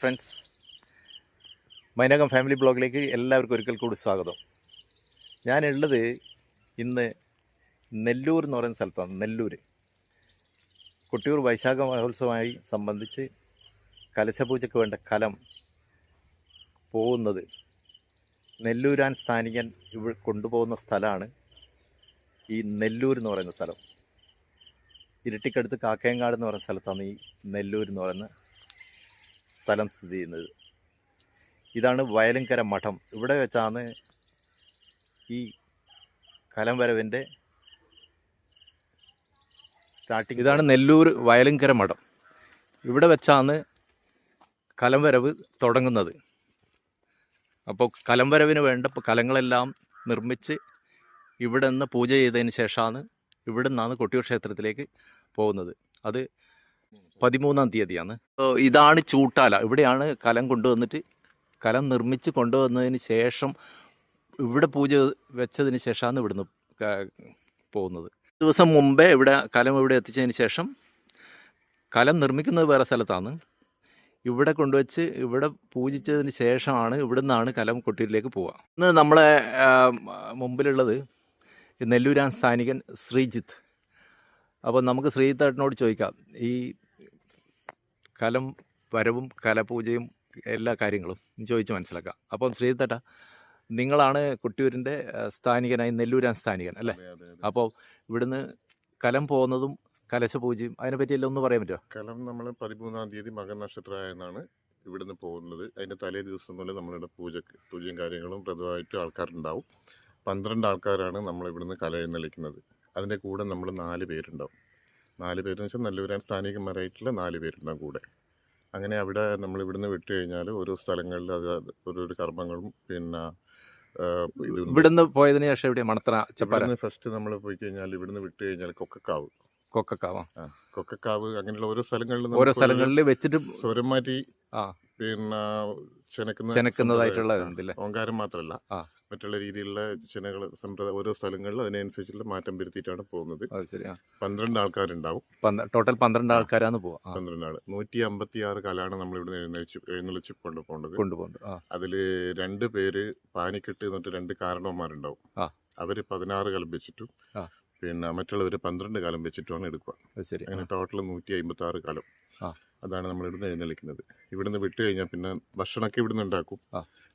Friends മൈനകം family ബ്ലോഗിലേക്ക് എല്ലാവർക്കും ഒരിക്കൽ കൂടി സ്വാഗതം. ഞാനുള്ളത് ഇന്ന് നെല്ലൂർ എന്ന് പറയുന്ന സ്ഥലത്താണ് നെല്ലൂർ കൊട്ടിയൂർ വൈശാഖ മഹോത്സവമായി സംബന്ധിച്ച് കലശപൂജയ്ക്ക് വേണ്ട കലം പോകുന്നത് നെല്ലൂരാൻ സ്ഥാനികൻ ഇവ കൊണ്ടുപോകുന്ന സ്ഥലമാണ് ഈ നെല്ലൂർ എന്ന് പറയുന്ന സ്ഥലം. ഇരട്ടിക്കടുത്ത് കാക്കയങ്ങാട് എന്ന് പറയുന്ന സ്ഥലത്താണ് ഈ നെല്ലൂർ എന്ന് പറയുന്ന സ്ഥലം സ്ഥിതി ചെയ്യുന്നത്. ഇതാണ് വയലങ്കര മഠം. ഇവിടെ വെച്ചാണ് ഈ കലം വരവിന്റെ സ്റ്റാർട്ടിങ് ഇതാണ് നെല്ലൂർ വയലങ്കര മഠം. ഇവിടെ വെച്ചാണ് കലംവരവ് തുടങ്ങുന്നത്. അപ്പോൾ കലം വരവിന് വേണ്ട കലങ്ങളെല്ലാം നിർമ്മിച്ച് ഇവിടെ നിന്ന് പൂജ ചെയ്തതിന് ശേഷമാണ് ഇവിടെ നിന്നാണ് കൊട്ടിയൂർ ക്ഷേത്രത്തിലേക്ക് പോകുന്നത്. അത് പതിമൂന്നാം തീയതിയാണ്. ഇതാണ് ചൂട്ടാല. ഇവിടെയാണ് കലം കൊണ്ടുവന്നിട്ട് കലം നിർമ്മിച്ച് കൊണ്ടുവന്നതിന് ശേഷം ഇവിടെ പൂജ വെച്ചതിന് ശേഷമാണ് ഇവിടുന്ന് പോകുന്നത്. ദിവസം മുമ്പേ ഇവിടെ കലം ഇവിടെ എത്തിച്ചതിന് ശേഷം കലം നിർമ്മിക്കുന്നത് വേറെ സ്ഥലത്താണ്. ഇവിടെ കൊണ്ടുവച്ച് ഇവിടെ പൂജിച്ചതിന് ശേഷമാണ് ഇവിടെ നിന്നാണ് കലം കൊട്ടിയിലേക്ക് പോവുക. ഇന്ന് നമ്മളെ മുമ്പിലുള്ളത് നെല്ലൂരാൻ സ്ഥാനികൻ ശ്രീജിത്ത്. അപ്പോൾ നമുക്ക് ശ്രീജിത്തേട്ടനോട് ചോദിക്കാം. ഈ കലം വരവും കലപൂജയും എല്ലാ കാര്യങ്ങളും ചോദിച്ച് മനസ്സിലാക്കാം. അപ്പം ശ്രീതട്ട നിങ്ങളാണ് കൊട്ടിയൂരിന്റെ സ്ഥാനികനായി നെല്ലൂരാൻ സ്ഥാനികൻ അല്ലേ. അപ്പോൾ ഇവിടുന്ന് കലം പോകുന്നതും കലശപൂജയും അതിനെപ്പറ്റിയെല്ലാം ഒന്ന് പറയാൻ പറ്റുമോ കലം നമ്മൾ പതിമൂന്നാം തീയതി മകനക്ഷത്രമായെന്നാണ് ഇവിടുന്ന് പോകുന്നത്. അതിന്റെ തലേ ദിവസം മുതൽ നമ്മളുടെ പൂജ പൂജയും കാര്യങ്ങളും പ്രധാനമായിട്ട് ആൾക്കാരുണ്ടാവും. പന്ത്രണ്ട് ആൾക്കാരാണ് നമ്മൾ ഇവിടുന്ന് കല എഴുന്നള്ളിക്കുന്നത്. അതിന്റെ കൂടെ നമ്മൾ നാല് പേരുണ്ടാവും. നാല് പേരെന്ന് വെച്ചാൽ നല്ലൂരാൻ സ്ഥാനികന്മാരായിട്ടുള്ള നാല് പേരുണ്ടാകും കൂടെ. അങ്ങനെ അവിടെ നമ്മൾ ഇവിടുന്ന് വിട്ടു കഴിഞ്ഞാൽ ഓരോ സ്ഥലങ്ങളിൽ അത് ഓരോരോ കർമ്മങ്ങളും പിന്നെ ഇവിടുന്ന് പോയതിനു ശേഷം ഇവിടെ മണത്തറ ചപ്പാര? ഇവിടുന്ന് ഫസ്റ്റ് നമ്മൾ പോയി കഴിഞ്ഞാൽ ഇവിടുന്ന് വിട്ടു കഴിഞ്ഞാൽ കൊക്കക്കാവ്. കൊക്കക്കാവ്? കൊക്കക്കാവ് അങ്ങനെയുള്ള ഓരോ സ്ഥലങ്ങളിലും ഓരോ സ്ഥലങ്ങളിൽ വെച്ചിട്ട് സ്വരം മാറ്റി. പിന്നെ ചെനക്കുന്ന ചെനക്കുന്നതായിട്ടുള്ള ഓങ്കാരം മാത്രമല്ല. മറ്റുള്ള രീതിയിലുള്ള ചെനകൾ സമ്പ്രദായം ഓരോ സ്ഥലങ്ങളിൽ അതിനനുസരിച്ചുള്ള മാറ്റം വരുത്തിയിട്ടാണ് പോകുന്നത്. പന്ത്രണ്ട് ആൾക്കാരുണ്ടാവും. ടോട്ടൽ പന്ത്രണ്ട് ആൾക്കാരാണ് പോകുക പന്ത്രണ്ട് ആൾ നൂറ്റി അമ്പത്തി ആറ് കലാണ് നമ്മൾ ഇവിടെ എഴുന്നേച്ച് എഴുന്നള്ളിച്ച് കൊണ്ടുപോകേണ്ടത് കൊണ്ടുപോകുന്നുണ്ട് ആ. അതിൽ രണ്ട് പേര് പാനിക്കെട്ട് എന്നിട്ട് രണ്ട് കാരണവന്മാരുണ്ടാവും. അവർ പതിനാറ് കലം വെച്ചിട്ടും പിന്നെ മറ്റുള്ളവർ പന്ത്രണ്ട് കാലം വെച്ചിട്ടുമാണ് എടുക്കുക. അങ്ങനെ ടോട്ടൽ നൂറ്റി അമ്പത്തി ആറ് കാലം. അതാണ് നമ്മൾ ഇവിടുന്ന് എഴുന്നള്ളിക്കുന്നത്. ഇവിടുന്ന് വിട്ട് കഴിഞ്ഞാൽ പിന്നെ ഭക്ഷണമൊക്കെ ഇവിടുന്ന് ഉണ്ടാക്കും.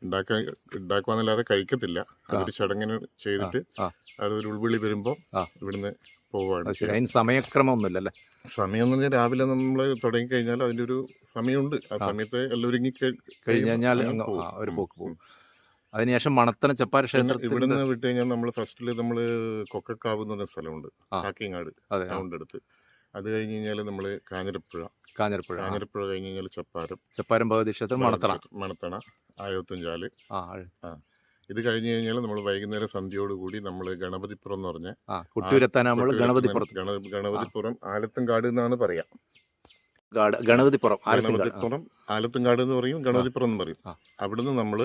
ഉണ്ടാക്കാൻ ഉണ്ടാക്കുവാന്നല്ലാതെ കഴിക്കത്തില്ല. അതൊരു ചടങ്ങിന് ചെയ്തിട്ട്. അതൊരു ഉൾവിളി വരുമ്പോൾ. ഇവിടുന്ന് പോവുകയാണ് അതിന് സമയക്രമം ഒന്നുമില്ലല്ലേ സമയം എന്ന് പറഞ്ഞാൽ രാവിലെ നമ്മൾ തുടങ്ങി കഴിഞ്ഞാൽ അതിന്റെ ഒരു സമയമുണ്ട്. ആ. സമയത്ത് എല്ലാം ഒരുങ്ങി കഴി- കഴിഞ്ഞ് കഴിഞ്ഞാൽ ഒരു. പോക്ക് പോകും. അതിനുശേഷം മണത്തന ചപ്പാര ക്ഷേത്രത്തിൽ ഇവിടുന്ന് വിട്ട് കഴിഞ്ഞാൽ നമ്മൾ ഫസ്റ്റിൽ നമ്മൾ കൊക്കക്കാവ് എന്ന് പറഞ്ഞ സ്ഥലമുണ്ട്. കാക്കിങ്ങാട്. അതെ ടൗണിന്റെ അടുത്ത് അത് കഴിഞ്ഞ് കഴിഞ്ഞാൽ നമ്മൾ കാഞ്ഞിരപ്പുഴ. കാഞ്ഞിരപ്പുഴ കാഞ്ഞിരപ്പുഴ കഴിഞ്ഞ് കഴിഞ്ഞാൽ ചപ്പാരം. ചപ്പാരം ഭഗവതി ക്ഷേത്രം മണത്തണ. മണത്തണ ആയോത്തുംചാൽ ആ ഇത് കഴിഞ്ഞ് കഴിഞ്ഞാൽ നമ്മൾ വൈകുന്നേരം സന്ധ്യയോടുകൂടി നമ്മൾ ഗണപതിപ്പുറം എന്ന് പറഞ്ഞ ആ കുട്ടിയൂരെത്താൻ നമ്മൾ ഗണപതിപ്പുറത്ത്. ഗണ- ഗണപതിപ്പുറം ആലത്തുംകാട് എന്നാണ് പറയാ. ഗണപതിപ്പുറം ആലത്തിങ്കാട് ഗണപതിപ്പുറം ആലത്തുംകാട് എന്ന് പറയും ഗണപതിപ്പുറം എന്ന് പറയും. അവിടുന്ന് നമ്മൾ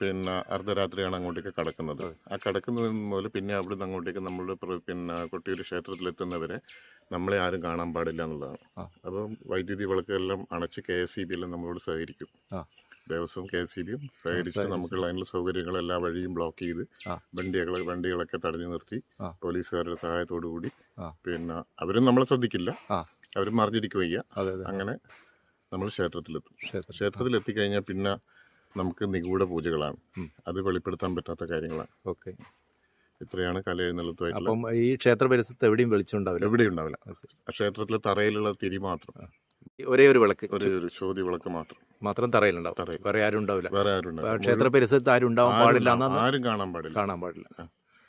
പിന്നെ അർദ്ധരാത്രിയാണ് അങ്ങോട്ടേക്ക് കടക്കുന്നത്. ആ. കടക്കുന്നതിന് മുതൽ പിന്നെ അവിടുന്ന് അങ്ങോട്ടേക്ക് നമ്മൾ പിന്നെ കൊട്ടിയൂർ ക്ഷേത്രത്തിലെത്തുന്നവരെ നമ്മളെ ആരും കാണാൻ പാടില്ല എന്നുള്ളതാണ്. അപ്പം വൈദ്യുതി വിളക്കെല്ലാം അണച്ച് കെ എസ് ഇ ബി എല്ലാം നമ്മളോട് സഹകരിക്കും. ദേവസ്വം കെ എസ് ഇ ബിയും സഹകരിച്ച്. നമുക്കുള്ള അതിനുള്ള സൗകര്യങ്ങൾ എല്ലാ വഴിയും ബ്ലോക്ക് ചെയ്ത് വണ്ടികളെ വണ്ടികളൊക്കെ തടഞ്ഞു നിർത്തി. പോലീസുകാരുടെ സഹായത്തോടു കൂടി പിന്നെ അവരും നമ്മളെ ശ്രദ്ധിക്കില്ല. അവരും മറിഞ്ഞിരിക്കുക വയ്യ അതെ അതെ. അങ്ങനെ നമ്മൾ ക്ഷേത്രത്തിലെത്തും. ക്ഷേത്രം ക്ഷേത്രത്തിൽ എത്തിക്കഴിഞ്ഞാൽ പിന്നെ നമുക്ക് നിഗൂഢ പൂജകളാണ്. അത് വെളിപ്പെടുത്താൻ പറ്റാത്ത കാര്യങ്ങളാണ്. ഓക്കെ. ഇത്രയാണ് കല എഴുന്നള്ളത്തുമായിട്ട് അപ്പം ഈ ക്ഷേത്ര പരിസരത്ത് എവിടെയും വെളിച്ചുണ്ടാവില്ല എവിടെയും ഉണ്ടാവില്ല. ക്ഷേത്രത്തിലെ തറയിലുള്ള തിരി മാത്രം. ഒരേ ഒരു വിളക്ക്. ഒരേ ഒരു ചോതി വിളക്ക് മാത്രം. മാത്രം തറയിലുണ്ടാവും. വേറെ ആരും ഉണ്ടാവില്ല. വേറെ ആരും ഉണ്ടാവില്ല. ക്ഷേത്ര പരിസരത്ത് ആരും ഉണ്ടാവാൻ പാടില്ല ആരും കാണാൻ പാടില്ല. കാണാൻ പാടില്ല.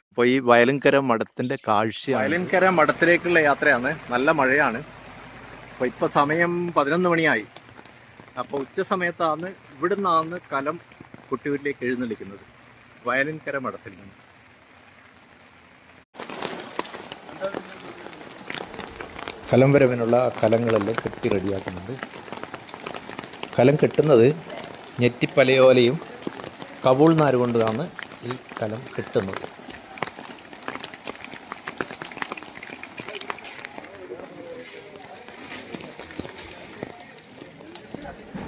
അപ്പോൾ ഈ വയലങ്കര മഠത്തിന്റെ കാഴ്ച വയലങ്കര മഠത്തിലേക്കുള്ള യാത്രയാണ്. നല്ല മഴയാണ്. അപ്പോൾ ഇപ്പോൾ സമയം പതിനൊന്ന് മണിയായി. അപ്പോൾ ഉച്ച സമയത്താണ് ഇവിടുന്നാണ് കലം കുട്ടിയൂരിലേക്ക് എഴുന്നള്ളിക്കുന്നത്. വയലങ്കര മഠത്തിൽ നിന്ന്. കലം വരവിനുള്ള കലങ്ങളെല്ലാം കെട്ടി റെഡിയാക്കുന്നുണ്ട്. കലം കെട്ടുന്നത് ഞെറ്റിപ്പലയോലയും കബൂൾ നാര് കൊണ്ടാണ് ഈ കലം കെട്ടുന്നത്.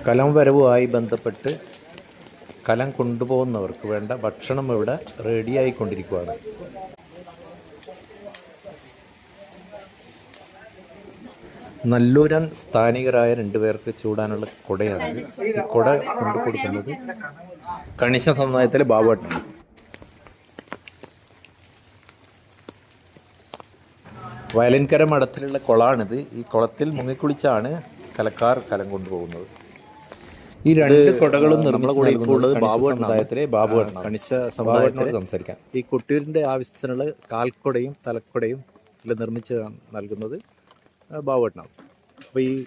കലം വരവുമായി ബന്ധപ്പെട്ട് കലം കൊണ്ടുപോകുന്നവർക്ക് വേണ്ട ഭക്ഷണം ഇവിടെ റെഡിയായിക്കൊണ്ടിരിക്കുകയാണ് നല്ലൂരൻ സ്ഥാനികരായ രണ്ടുപേർക്ക് ചൂടാനുള്ള കുടയാണ് ഈ കുട കൊണ്ടു കൊടുക്കുന്നത്. കണിശ സമുദായത്തിലെ ബാബുവേട്ടനാണ് വയലിൻകര മഠത്തിലുള്ള കുളമാണിത് ഈ കുളത്തിൽ മുങ്ങിക്കുളിച്ചാണ് കലക്കാർ കലം കൊണ്ടുപോകുന്നത്. ഈ രണ്ട് കുടകളും ബാബു സമുദായത്തിലെ ബാബു കണിശ സമുദായത്തിനോട് സംസാരിക്കാം. ഈ കുട്ടിയുടെ ആവശ്യത്തിനുള്ള കാൽക്കുടയും തലക്കുടയും നിർമ്മിച്ച് നൽകുന്നത് ബാബുവേട്ടനാണ് അപ്പോൾ ഈ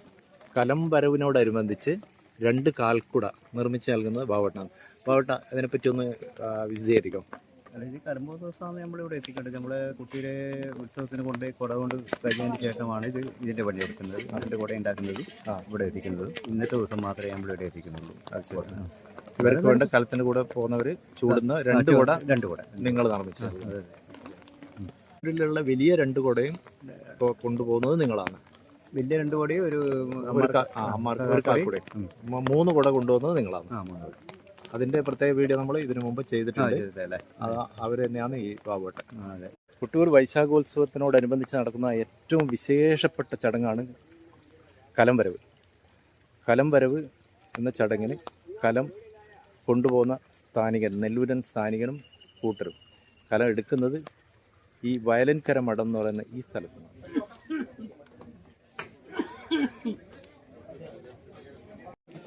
കലം വരവിനോടനുബന്ധിച്ച് രണ്ട് കാൽക്കുട നിർമ്മിച്ച് നൽകുന്നത് ഭാവട്ടണം. ഭാവട്ട അതിനെപ്പറ്റി ഒന്ന് വിശദീകരിക്കാം? അതായത് കരമ്പോ ദിവസമാണ് നമ്മളിവിടെ എത്തിക്കേണ്ടത്. നമ്മളെ കുട്ടിയുടെ ഉത്സവത്തിന് കൊണ്ട് കുട കൊണ്ട് കഴിഞ്ഞതിന് ശേഷമാണ് ഇത് ഇതിന്റെ പണി എടുക്കുന്നത് അതിന്റെ കുട ഉണ്ടാക്കുന്നത് ഇവിടെ എത്തിക്കുന്നത്. ഇന്നത്തെ ദിവസം മാത്രമേ നമ്മളിവിടെ എത്തിക്കുന്നുള്ളൂ. ഇവർക്ക് വേണ്ട കലത്തിന്റെ കൂടെ പോകുന്നവർ ചൂടുന്ന രണ്ട് കുട രണ്ട് കുട. നിങ്ങൾ നിർമ്മിച്ചത്. ഇതിലുള്ള വലിയ രണ്ട് കുടയും ഇപ്പോൾ കൊണ്ടുപോകുന്നത് നിങ്ങളാണ്. വലിയ രണ്ട് കുടയും ഒരു മൂന്ന് കുട കൊണ്ടുപോകുന്നത് നിങ്ങളാണ്. അതിന്റെ പ്രത്യേക വീഡിയോ നമ്മൾ ഇതിനു മുമ്പ് ചെയ്തിട്ടുണ്ട്. അവർ തന്നെയാണ് ഈ ബാബുവേട്ടൻ. കുട്ടൂർ വൈശാഖോത്സവത്തിനോടനുബന്ധിച്ച് നടക്കുന്ന ഏറ്റവും വിശേഷപ്പെട്ട ചടങ്ങാണ് കലം വരവ് കലം വരവ് എന്ന ചടങ്ങിന് കലം കൊണ്ടുപോകുന്ന സ്ഥാനികൻ നെല്ലൂരൻ സ്ഥാനികനും കൂട്ടരും. കലം എടുക്കുന്നത് ഈ വയലൻകര മഠം എന്ന് പറയുന്ന ഈ സ്ഥലത്ത്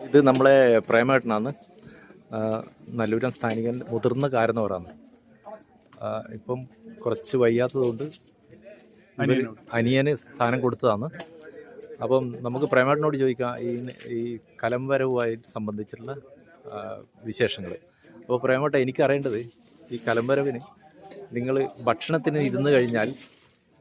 ഇത് നമ്മളെ പ്രേമേട്ടനാണ്. നല്ലൂരം നല്ലൂരൻ സ്ഥാനികൻ മുതിർന്ന കാരണവരാണ് ആ, ഇപ്പം കുറച്ച് വയ്യാത്തതുകൊണ്ട് അനിയന് സ്ഥാനം കൊടുത്തതാണ്. അപ്പം നമുക്ക് പ്രേമേട്ടനോട് ചോദിക്കാം ഈ ഈ കലം വരവുമായി സംബന്ധിച്ചുള്ള വിശേഷങ്ങൾ അപ്പോൾ പ്രേമേട്ട എനിക്കറിയേണ്ടത് ഈ കലം വരവിന് നിങ്ങൾ ഭക്ഷണത്തിന് ഇരുന്ന് കഴിഞ്ഞാൽ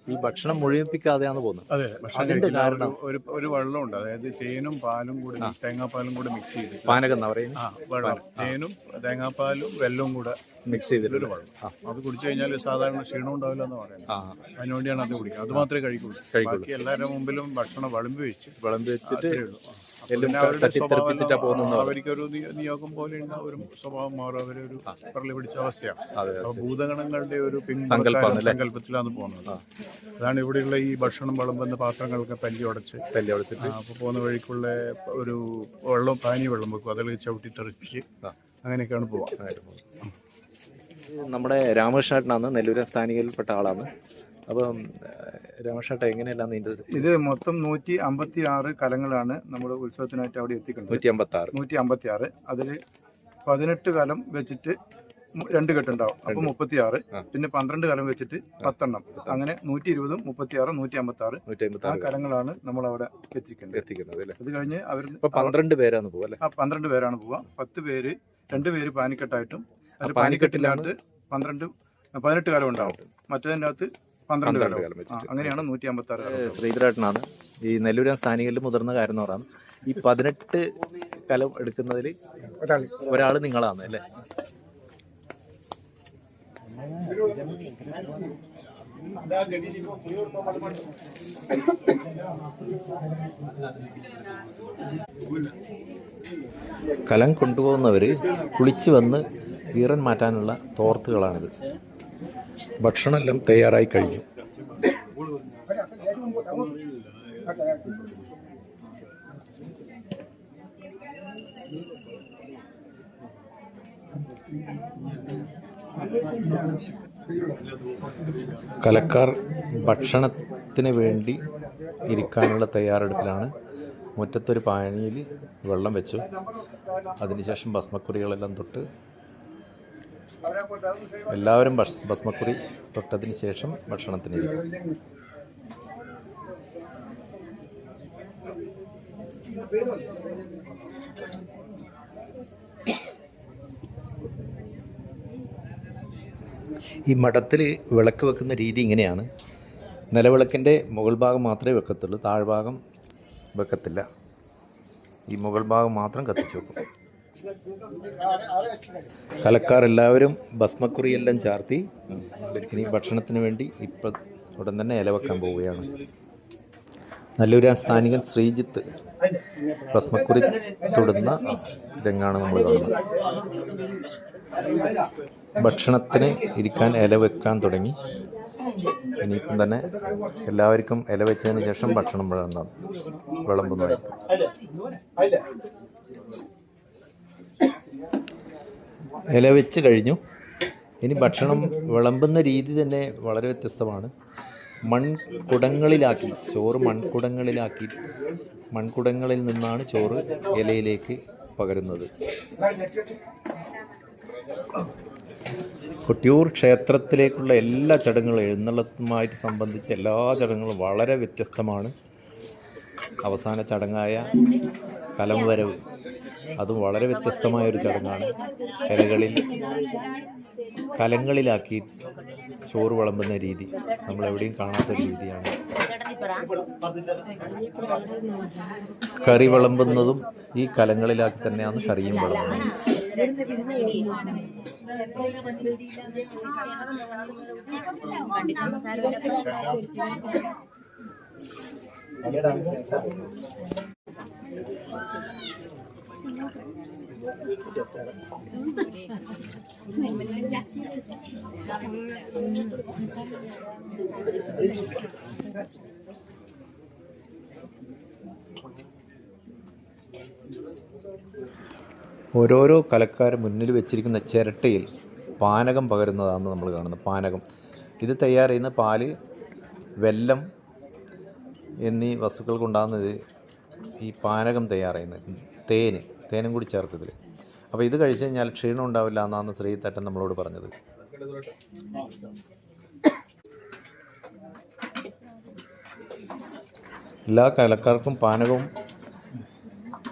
ഈ ഭക്ഷണം മുഴുമിപ്പിക്കാതെയാണ് പോകുന്നത്. അതെ ഭക്ഷണം കാരണം? ഒരു ഒരു- വെള്ളമുണ്ട്. അതായത് തേനും പാലും കൂടി തേങ്ങാപ്പാലും കൂടി മിക്സ് ചെയ്ത് പാനകം എന്നാ പറയുന്നത് തേനും തേങ്ങാപ്പാലും വെല്ലവും കൂടെ മിക്സ് ചെയ്തിട്ടൊരു വെള്ളം. അത് കുടിച്ചു കഴിഞ്ഞാൽ സാധാരണ ക്ഷീണം ഉണ്ടാവില്ല എന്ന് പറയുന്നത്. അതിനുവേണ്ടിയാണ് അത് കുടിക്കുക. അത് മാത്രമേ കഴിക്കുള്ളൂ. കഴിക്കുള്ളൂ. ബാക്കി എല്ലാവരുടെ മുമ്പിലും ഭക്ഷണം വിളമ്പി വെച്ച് വിളമ്പി വെച്ചിട്ട് തട്ടിത്തെറിപ്പിച്ചിട്ടാ സ്വഭാവം അവർക്കൊരു നിയോഗം പോലെ ഒരു സ്വഭാവം മാറും അവരൊരു പറളി പിടിച്ച അവസ്ഥയാണ്. ഭൂതഗണങ്ങളുടെ ഒരു? സങ്കല്പത്തിലാണ് പോകുന്നത്. അതാണ് ഇവിടെയുള്ള ഈ ഭക്ഷണം വിളമ്പുന്ന പാത്രങ്ങളൊക്കെ തല്ലി ഉടച്ച്. തല്ലി ഉടച്ച് അപ്പോൾ പോകുന്ന വഴിക്കുള്ള ഒരു വെള്ളം പാനി വെള്ളം വെക്കും. അതിൽ ചവിട്ടി തെറിപ്പിച്ച്. അങ്ങനെയൊക്കെയാണ് പോവാ നമ്മുടെ രാമകൃഷ്ണേട്ടനാണ് നെല്ലൂരൻ സ്ഥാനികയിൽപ്പെട്ട ആളാണ്. അപ്പം രാമകൃഷ്ണേട്ട എങ്ങനെയല്ല ഇതിന്റെ ഇത് മൊത്തം നൂറ്റി അമ്പത്തി ആറ് കലങ്ങളാണ് നമ്മുടെ ഉത്സവത്തിനായിട്ട് അവിടെ എത്തിക്കുന്നത് നൂറ്റി അമ്പത്തി ആറ് നൂറ്റി അമ്പത്തി ആറ് അതിൽ പതിനെട്ട് കലം വെച്ചിട്ട് രണ്ട് കെട്ടുണ്ടാവും. അപ്പൊ മുപ്പത്തി ആറ് പിന്നെ പന്ത്രണ്ട് കലം വെച്ചിട്ട് പത്തെണ്ണം. അങ്ങനെ നൂറ്റി ഇരുപതും മുപ്പത്തി ആറ് നൂറ്റി അമ്പത്തി ആറ് ആ കലങ്ങളാണ് നമ്മൾ അവിടെ എത്തിക്കുന്നത് എത്തിക്കുന്നത് അത് കഴിഞ്ഞ് അവർ പന്ത്രണ്ട് പേരാണ് പോവാ ആ പന്ത്രണ്ട് പേരാണ് പോവാ പത്ത് പേര് രണ്ട് പേര് പാനിക്കെട്ടായിട്ടും പാനിക്കെട്ടിനകത്ത് പന്ത്രണ്ട് പതിനെട്ട് കാലം ഉണ്ടാവും. മറ്റേതിന്റെ അകത്ത് പന്ത്രണ്ട് കാലം കാലം വെച്ചിട്ട്. അങ്ങനെയാണ് നൂറ്റി അമ്പത്തി ആറ് ശ്രീധരേട്ടനാണ് ഈ നെല്ലൂരൻ സ്ഥാനികളിൽ മുതിർന്ന കാരണവരാണ് ഈ പതിനെട്ട് കലം എടുക്കുന്നതിൽ ഒരാൾ നിങ്ങളാണ് അല്ലേ? കലം കൊണ്ടുപോകുന്നവര് കുളിച്ചു വന്ന് ഈറൻ മാറ്റാനുള്ള തോർത്തുകളാണിത്. ഭക്ഷണമെല്ലാം തയ്യാറായി കഴിഞ്ഞു. കലക്കാർ ഭക്ഷണത്തിന് വേണ്ടി ഇരിക്കാനുള്ള തയ്യാറെടുപ്പിലാണ്. മുറ്റത്തൊരു പാനിയിൽ വെള്ളം വെച്ചു. അതിനുശേഷം ഭസ്മക്കുറികളെല്ലാം തൊട്ട് എല്ലാവരും ഭസ്മക്കുറി തൊട്ടതിന് ശേഷം ഭക്ഷണത്തിന് ഇരിക്കും. ഈ മഠത്തിൽ വിളക്ക് വെക്കുന്ന രീതി ഇങ്ങനെയാണ്. നിലവിളക്കിന്റെ മുകൾ ഭാഗം മാത്രമേ വെക്കത്തുള്ളൂ താഴ്ഭാഗം വെക്കത്തില്ല. ഈ മുകൾ ഭാഗം മാത്രം കത്തിച്ചു വെക്കും. കലക്കാർ എല്ലാവരും ഭസ്മക്കുറിയെല്ലാം ചാർത്തി. ഇനി ഭക്ഷണത്തിന് വേണ്ടി ഇപ്പം ഉടൻ തന്നെ ഇലവെക്കാൻ പോവുകയാണ്. നല്ലൊരു സ്ഥാനികൻ ശ്രീജിത്ത് ഭസ്മക്കുറി തൊടുന്ന രംഗാണ് നമ്മൾ കാണുന്നത്. ഭക്ഷണത്തിന് ഇരിക്കാൻ ഇല വെക്കാൻ തുടങ്ങി. ഇനിയിപ്പം തന്നെ എല്ലാവർക്കും ഇല വെച്ചതിന് ശേഷം ഭക്ഷണം വിളമ്പുന്ന വിളമ്പുന്നതായിരിക്കും. ഇല വെച്ച് കഴിഞ്ഞു. ഇനി ഭക്ഷണം വിളമ്പുന്ന രീതി തന്നെ വളരെ വ്യത്യസ്തമാണ്. മൺകുടങ്ങളിലാക്കി ചോറ് മൺകുടങ്ങളിലാക്കി മൺകുടങ്ങളിൽ നിന്നാണ് ചോറ് ഇലയിലേക്ക് പകരുന്നത്. കൊട്ടിയൂർ ക്ഷേത്രത്തിലേക്കുള്ള എല്ലാ ചടങ്ങുകളും എഴുന്നള്ളത്തുമായിട്ട് സംബന്ധിച്ച എല്ലാ ചടങ്ങുകളും വളരെ വ്യത്യസ്തമാണ്. അവസാന ചടങ്ങായ കലംവരവ് അതും വളരെ വ്യത്യസ്തമായ ഒരു ചടങ്ങാണ്. ഇലകളിൽ കലങ്ങളിലാക്കി ചോറ് വിളമ്പുന്ന രീതി. നമ്മൾ എവിടെയും കാണാത്ത രീതിയാണ്. കറി വിളമ്പുന്നതും ഈ കലങ്ങളിലാക്കി തന്നെയാണ് കറിയും വിളമ്പുന്നത്. ഓരോരോ കലക്കാർ മുന്നിൽ വെച്ചിരിക്കുന്ന ചിരട്ടയിൽ പാനകം പകരുന്നതാണ് നമ്മൾ കാണുന്നത് പാനകം. ഇത് തയ്യാർ ചെയ്യുന്ന പാൽ വെല്ലം എന്നീ വസ്തുക്കൾ കൊണ്ടാകുന്നത് ഈ പാനകം തയ്യാർ തേന് തേനും കൂടി ചേർക്കത്തിൽ അപ്പോൾ ഇത് കഴിച്ചു കഴിഞ്ഞാൽ ക്ഷീണം ഉണ്ടാവില്ല എന്നാണ് ശ്രീതട്ടൻ നമ്മളോട് പറഞ്ഞത്. എല്ലാ കലക്കാർക്കും പാനകവും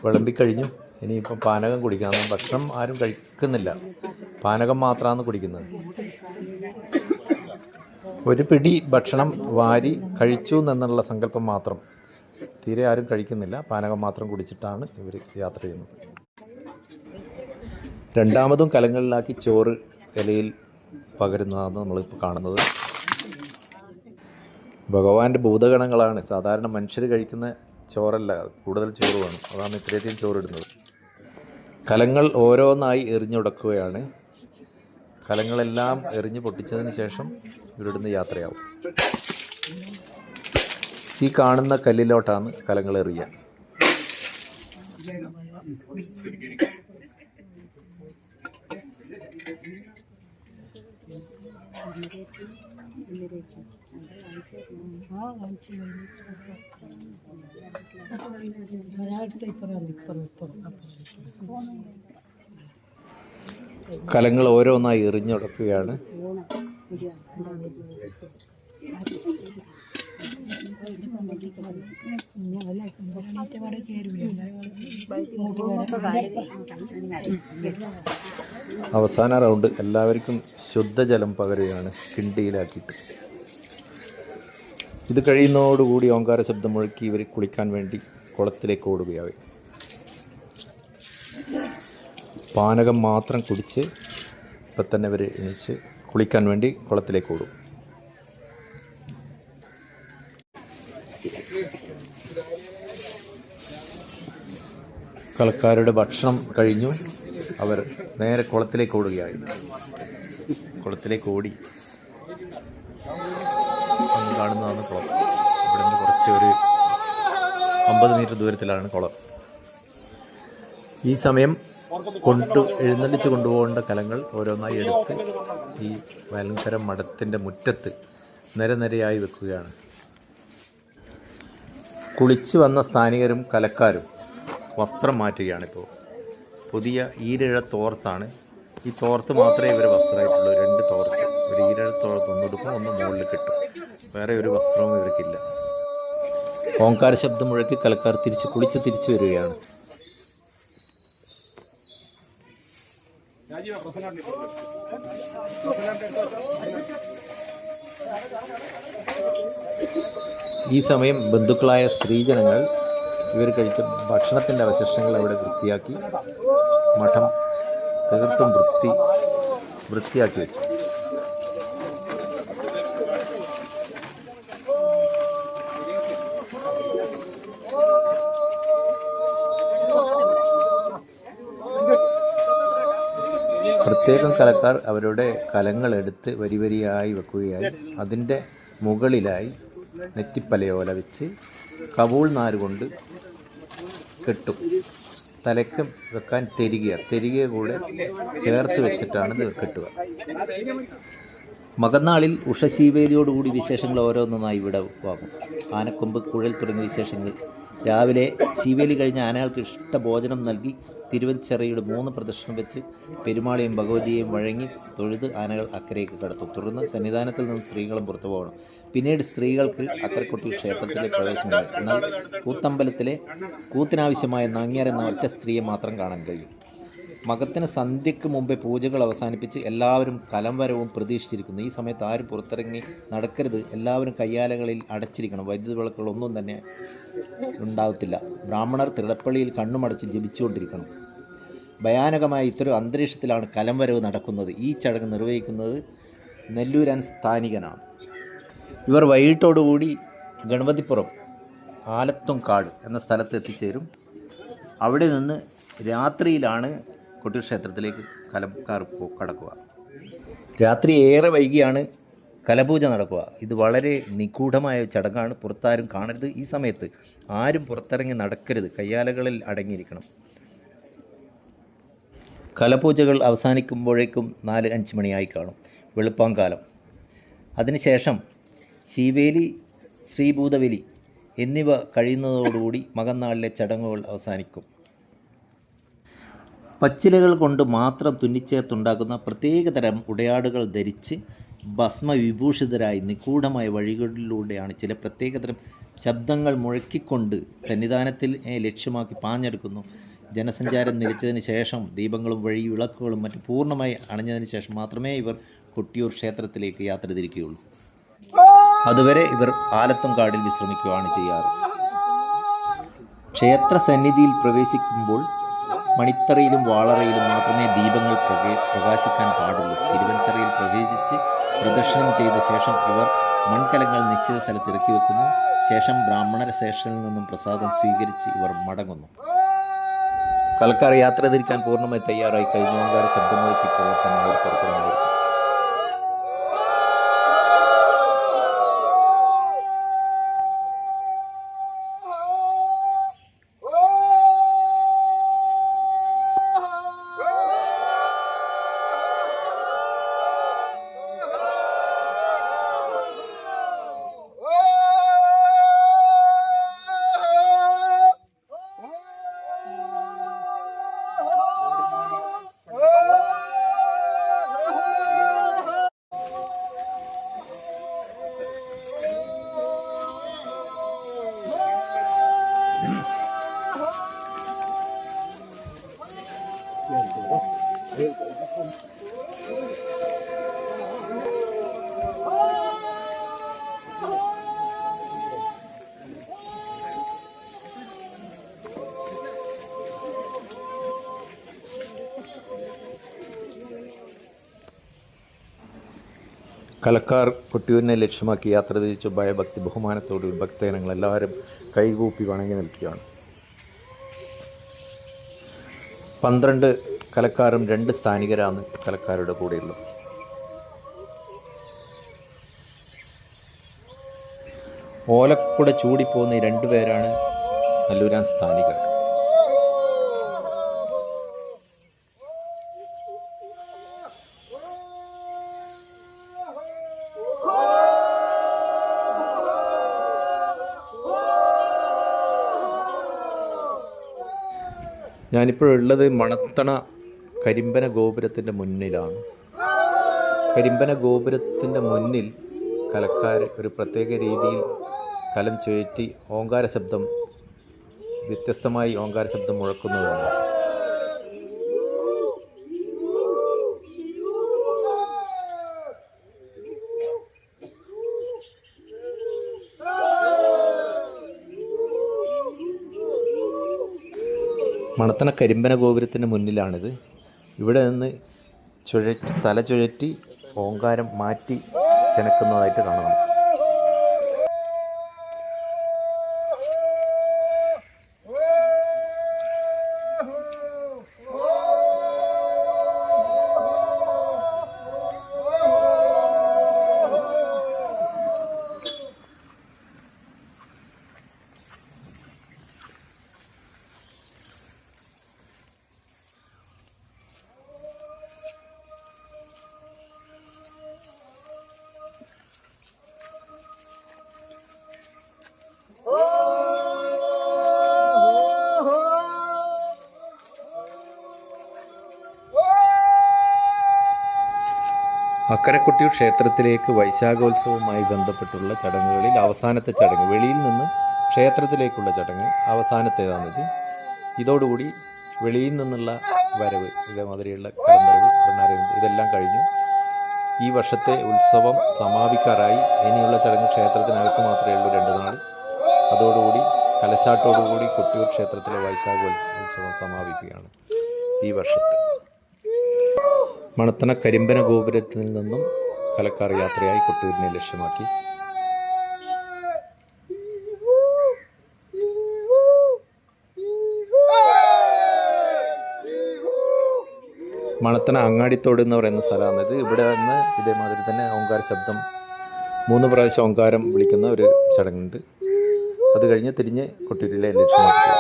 വിളമ്പിക്കഴിഞ്ഞു ഇനിയിപ്പം പാനകം കുടിക്കാം ഭക്ഷണം ആരും കഴിക്കുന്നില്ല. പാനകം മാത്രമാണ് കുടിക്കുന്നത്. ഒരു പിടി ഭക്ഷണം വാരി കഴിച്ചു എന്നുള്ള സങ്കല്പം മാത്രം. തീരെ ആരും കഴിക്കുന്നില്ല. പാനകം മാത്രം കുടിച്ചിട്ടാണ് ഇവർ യാത്ര ചെയ്യുന്നത്. രണ്ടാമതും കലങ്ങളിലാക്കി ചോറ് ഇലയിൽ പകരുന്നതാണ് നമ്മളിപ്പോൾ കാണുന്നത്. ഭഗവാന്റെ ഭൂതഗണങ്ങളാണ്. സാധാരണ മനുഷ്യർ കഴിക്കുന്ന ചോറല്ല കൂടുതൽ ചോറ് വേണം അതാണ് ഇത്രയധികം ചോറിടുന്നത്. കലങ്ങൾ ഓരോന്നായി എറിഞ്ഞുടക്കുകയാണ് കലങ്ങളെല്ലാം എറിഞ്ഞ് പൊട്ടിച്ചതിന് ശേഷം ഇവിടുന്ന് യാത്രയാവും. ഈ കാണുന്ന കല്ലിലോട്ടാണ് കലങ്ങൾ എറിയുക. കലങ്ങൾ ഓരോന്നായി എറിഞ്ഞുടക്കുകയാണ് അവസാന റൗണ്ട് എല്ലാവർക്കും ശുദ്ധജലം പകരുകയാണ് കിണ്ടിയിലാക്കിയിട്ട്. ഇത് കഴിയുന്നതോടുകൂടി ഓങ്കാര ശബ്ദം മുഴക്കി ഇവർ കുളിക്കാൻ വേണ്ടി കുളത്തിലേക്ക് ഓടുകയാവേ പാനകം മാത്രം കുടിച്ച് ഇപ്പം തന്നെ ഇവർ എണീച്ച് കുളിക്കാൻ വേണ്ടി കുളത്തിലേക്ക് ഓടും. കളക്കാരുടെ ഭക്ഷണം കഴിഞ്ഞു. അവർ നേരെ കുളത്തിലേക്ക് ഓടുകയായി കുളത്തിലേക്ക് ഓടി. അന്ന് കാണുന്നതാണ് കുളം. ഇവിടെ നിന്ന് കുറച്ച് ഒരു അമ്പത് മീറ്റർ ദൂരത്തിലാണ് കുളം. ഈ സമയം കൊണ്ടു എഴുന്നള്ളിച്ച് കൊണ്ടുപോകേണ്ട കലങ്ങൾ ഓരോന്നായി എടുത്ത് ഈ വയലങ്കര മഠത്തിന്റെ മുറ്റത്ത് നിരനിരയായി വെക്കുകയാണ്. കുളിച്ച് വന്ന സ്ഥാനികരും കലക്കാരും വസ്ത്രം മാറ്റുകയാണിപ്പോൾ. പുതിയ ഈരിഴ തോർത്താണ്. ഈ തോർത്ത് മാത്രമേ ഇവർ വസ്ത്രമായിട്ടുള്ളൂ. രണ്ട് തോർത്ത്. ഒരു ഈരിഴ തോർത്ത് ഒന്നെടുക്കും ഒന്ന് മുകളിൽ കിട്ടും. വേറെ ഒരു വസ്ത്രവും ഇവർക്കില്ല. ഓങ്കാര ശബ്ദം മുഴക്കി കലക്കാർ തിരിച്ച് കുളിച്ച് തിരിച്ചു വരികയാണ്. ഈ സമയം ബന്ധുക്കളായ സ്ത്രീജനങ്ങൾ ഇവർ കഴിച്ച ഭക്ഷണത്തിന്റെ അവശിഷ്ടങ്ങൾ അവിടെ വൃത്തിയാക്കി മഠം തീർത്തും വൃത്തി വൃത്തിയാക്കി വെച്ചു. പ്രത്യേകം കലക്കാർ അവരുടെ കലങ്ങളെടുത്ത് വരി വരിയായി വെക്കുകയായി. അതിന്റെ മുകളിലായി നെറ്റിപ്പലയോല വെച്ച് കബൂൾ നാരുകൊണ്ട് കെട്ടും. തലയ്ക്ക് വെക്കാൻ തെരിക തെരിക കൂടെ ചേർത്ത് വെച്ചിട്ടാണ് ഇത് കെട്ടുക. മകന്നാളിൽ ഉഷശീവേലിയോടുകൂടി വിശേഷങ്ങൾ ഓരോന്നൊന്നായി ഇവിടെ വാങ്ങും. ആനക്കൊമ്പ് കുഴൽ തുടങ്ങിയ വിശേഷങ്ങൾ രാവിലെ ശീവേലി കഴിഞ്ഞ ആനകൾക്ക് ഇഷ്ട ഭോജനം നൽകി തിരുവഞ്ചെറയുടെ മൂന്ന് പ്രദക്ഷിണം വെച്ച് പെരുമാളെയും ഭഗവതിയെയും വഴങ്ങി തൊഴുത് ആനകൾ അക്കരയ്ക്ക് കടത്തു. തുടർന്ന് സന്നിധാനത്തിൽ നിന്ന് സ്ത്രീകളും പുറത്തു പോകണം. പിന്നീട് സ്ത്രീകൾക്ക് അക്കരക്കുട്ടി ക്ഷേത്രത്തിലെ പ്രവേശനമാണ് എന്നാൽ കൂത്തമ്പലത്തിലെ കൂത്തിനാവശ്യമായ നങ്ങ്യാർ എന്ന ഒറ്റ സ്ത്രീയെ മാത്രം കാണാൻ കഴിയും. മകത്തിന് സന്ധ്യയ്ക്ക് മുമ്പേ പൂജകൾ അവസാനിപ്പിച്ച് എല്ലാവരും കലംവരവും പ്രതീക്ഷിച്ചിരിക്കുന്നു. ഈ സമയത്ത് ആരും പുറത്തിറങ്ങി നടക്കരുത്. എല്ലാവരും കയ്യാലകളിൽ അടച്ചിരിക്കണം. വൈദ്യുതി വിളക്കുകളൊന്നും തന്നെ ഉണ്ടാകത്തില്ല ബ്രാഹ്മണർ തിടപ്പള്ളിയിൽ കണ്ണുമടച്ച് ജപിച്ചുകൊണ്ടിരിക്കണം. ഭയാനകമായ ഇത്തരം അന്തരീക്ഷത്തിലാണ് കലംവരവ് നടക്കുന്നത്. ഈ ചടങ്ങ് നിർവഹിക്കുന്നത് നെല്ലൂരാൻ സ്ഥാനികനാണ്. ഇവർ വൈകിട്ടോടുകൂടി ഗണപതിപ്പുറം ആലത്തും കാട് എന്ന സ്ഥലത്ത് എത്തിച്ചേരും. അവിടെ നിന്ന് രാത്രിയിലാണ് കൊട്ടിയൂർ ക്ഷേത്രത്തിലേക്ക് കലക്കാർ കടക്കുക. രാത്രി ഏറെ വൈകിയാണ് കലപൂജ നടക്കുക. ഇത് വളരെ നിഗൂഢമായ ചടങ്ങാണ്. പുറത്താരും കാണരുത്. ഈ സമയത്ത് ആരും പുറത്തിറങ്ങി നടക്കരുത്. കയ്യാലകളിൽ അടങ്ങിയിരിക്കണം. കലപൂജകൾ അവസാനിക്കുമ്പോഴേക്കും നാല് അഞ്ച് മണിയായി കാണും. വെളുപ്പാങ്കാലം അതിനുശേഷം ശിവേലി ശ്രീഭൂതബലി എന്നിവ കഴിയുന്നതോടുകൂടി മകന്നാളിലെ ചടങ്ങുകൾ അവസാനിക്കും. പച്ചിലകൾ കൊണ്ട് മാത്രം തുന്നിച്ചേർത്തുണ്ടാക്കുന്ന പ്രത്യേകതരം ഉടയാടുകൾ ധരിച്ച് ഭസ്മവിഭൂഷിതരായി നിഗൂഢമായ വഴികളിലൂടെയാണ് ചില പ്രത്യേകതരം ശബ്ദങ്ങൾ മുഴക്കിക്കൊണ്ട് സന്നിധാനത്തിൽ ലക്ഷ്യമാക്കി പാഞ്ഞെടുക്കുന്നു. ജനസഞ്ചാരം നിലച്ചതിന് ശേഷം ദീപങ്ങളും വഴി വിളക്കുകളും മറ്റും പൂർണമായി അണഞ്ഞതിന് ശേഷം മാത്രമേ ഇവർ കൊട്ടിയൂർ ക്ഷേത്രത്തിലേക്ക് യാത്ര തിരിക്കുകയുള്ളൂ. അതുവരെ ഇവർ ആലത്തും കാടിൽ വിശ്രമിക്കുകയാണ് ചെയ്യാറ്. ക്ഷേത്ര സന്നിധിയിൽ പ്രവേശിക്കുമ്പോൾ മണിത്തറയിലും വാളറയിലും മാത്രമേ ദീപങ്ങൾ പ്രകേ- പ്രകാശിക്കാൻ പാടുള്ളൂ. തിരുവഞ്ചറയിൽ പ്രവേശിച്ച് പ്രദക്ഷിണം ചെയ്ത ശേഷം ഇവർ മൺകലങ്ങൾ നിശ്ചിത സ്ഥലത്ത് ഇറക്കി വെക്കുന്നു. ശേഷം ബ്രാഹ്മണ ശേഷനിൽ നിന്നും പ്രസാദം സ്വീകരിച്ച് ഇവർ മടങ്ങുന്നു. കൽക്കാർ യാത്ര തിരിക്കാൻ പൂർണമായി തയ്യാറായി കഴിഞ്ഞ. ഓങ്കാര ശബ്ദമുഴക്കി പ്രവർത്തനങ്ങൾ പുറപ്പെടുന്നു കലക്കാർ കൊട്ടിയൂരിനെ ലക്ഷ്യമാക്കി യാത്ര തിരിച്ചു ഭയഭക്തി ബഹുമാനത്തോട് ഭക്തജനങ്ങൾ എല്ലാവരും കൈകൂപ്പി വണങ്ങി നിൽക്കുകയാണ്. പന്ത്രണ്ട് കലക്കാരും രണ്ട് സ്ഥാനികരാണ് കലക്കാരുടെ കൂടെയുള്ളത്. ഓലക്കുട ചൂടിപ്പോകുന്ന ഈ രണ്ടുപേരാണ് നല്ലൂരാൻ സ്ഥാനികർ. ഞാനിപ്പോഴുള്ളത് മണത്തണ കരിമ്പന ഗോപുരത്തിന്റെ മുന്നിലാണ്. കരിമ്പന ഗോപുരത്തിന്റെ മുന്നിൽ കലക്കാർ ഒരു പ്രത്യേക രീതിയിൽ കലം ചുഴറ്റി ഓങ്കാര ശബ്ദം വ്യത്യസ്തമായി ഓങ്കാര ശബ്ദം മുഴക്കുന്നതാണ് മണത്തണ കരിമ്പന ഗോപുരത്തിന് മുന്നിലാണിത്. ഇവിടെ നിന്ന് ചുഴറ്റി തല ചുഴറ്റി ഓങ്കാരം മാറ്റി ചെനക്കുന്നതായിട്ട് കാണാം. അക്കരക്കുട്ടിയൂർ ക്ഷേത്രത്തിലേക്ക് വൈശാഖോത്സവവുമായി ബന്ധപ്പെട്ടുള്ള ചടങ്ങുകളിൽ അവസാനത്തെ ചടങ്ങ് വെളിയിൽ നിന്ന് ക്ഷേത്രത്തിലേക്കുള്ള ചടങ്ങ് അവസാനത്തേതാണിത് ഇതോടുകൂടി വെളിയിൽ നിന്നുള്ള വരവ് ഇതേമാതിരിയുള്ള കടമ്പരവ് ഭണ്ണാരം ഇതെല്ലാം കഴിഞ്ഞു. ഈ വർഷത്തെ ഉത്സവം സമാപിക്കാറായി. ഇനിയുള്ള ചടങ്ങ് ക്ഷേത്രത്തിനകത്ത് മാത്രമേ ഉള്ളൂ രണ്ട് നാൾ. അതോടുകൂടി കലശാട്ടോടുകൂടി കൊട്ടിയൂർ ക്ഷേത്രത്തിലെ വൈശാഖ ഉത്സവം സമാപിക്കുകയാണ് ഈ വർഷത്തെ. മണത്തണ കരിമ്പന ഗോപുരത്തിൽ നിന്നും കലക്കാർ യാത്രയായി കൊട്ടൂരിനെ ലക്ഷ്യമാക്കി. മണത്തണ അങ്ങാടിത്തോട് എന്ന് പറയുന്ന സ്ഥലമാണ് ഇത്. ഇവിടെ നിന്ന് ഇതേമാതിരി തന്നെ ഓങ്കാര ശബ്ദം മൂന്ന് പ്രാവശ്യം ഓങ്കാരം വിളിക്കുന്ന ഒരു ചടങ്ങുണ്ട്. അത് കഴിഞ്ഞ് തിരിഞ്ഞ് കൊട്ടൂരിലെ ലക്ഷ്യമാക്കി.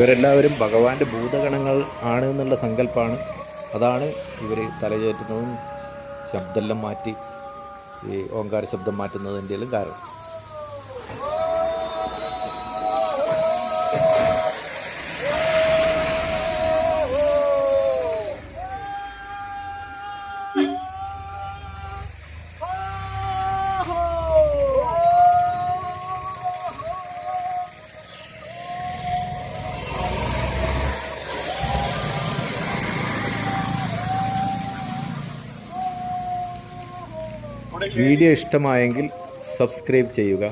ഇവരെല്ലാവരും ഭഗവാന്റെ ഭൂതഗണങ്ങൾ ആണ് എന്നുള്ള സങ്കല്പമാണ് അതാണ് ഇവർ തലചേറ്റുന്നതും ശബ്ദമെല്ലാം മാറ്റി ഈ ഓങ്കാര ശബ്ദം മാറ്റുന്നതിന്റെ എല്ലാം കാരണം. വീഡിയോ ഇഷ്ടമായെങ്കിൽ സബ്സ്ക്രൈബ് ചെയ്യുക.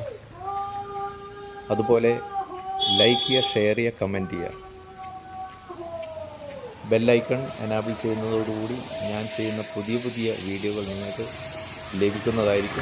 അതുപോലെ ലൈക്ക് ചെയ്യുക ഷെയർ ചെയ്യുക കമന്റ് ചെയ്യുക. ബെല്ലൈക്കൺ എനാബിൾ ചെയ്യുന്നതോടുകൂടി ഞാൻ ചെയ്യുന്ന പുതിയ പുതിയ വീഡിയോകൾ നിങ്ങൾക്ക് ലഭിക്കുന്നതായിരിക്കും.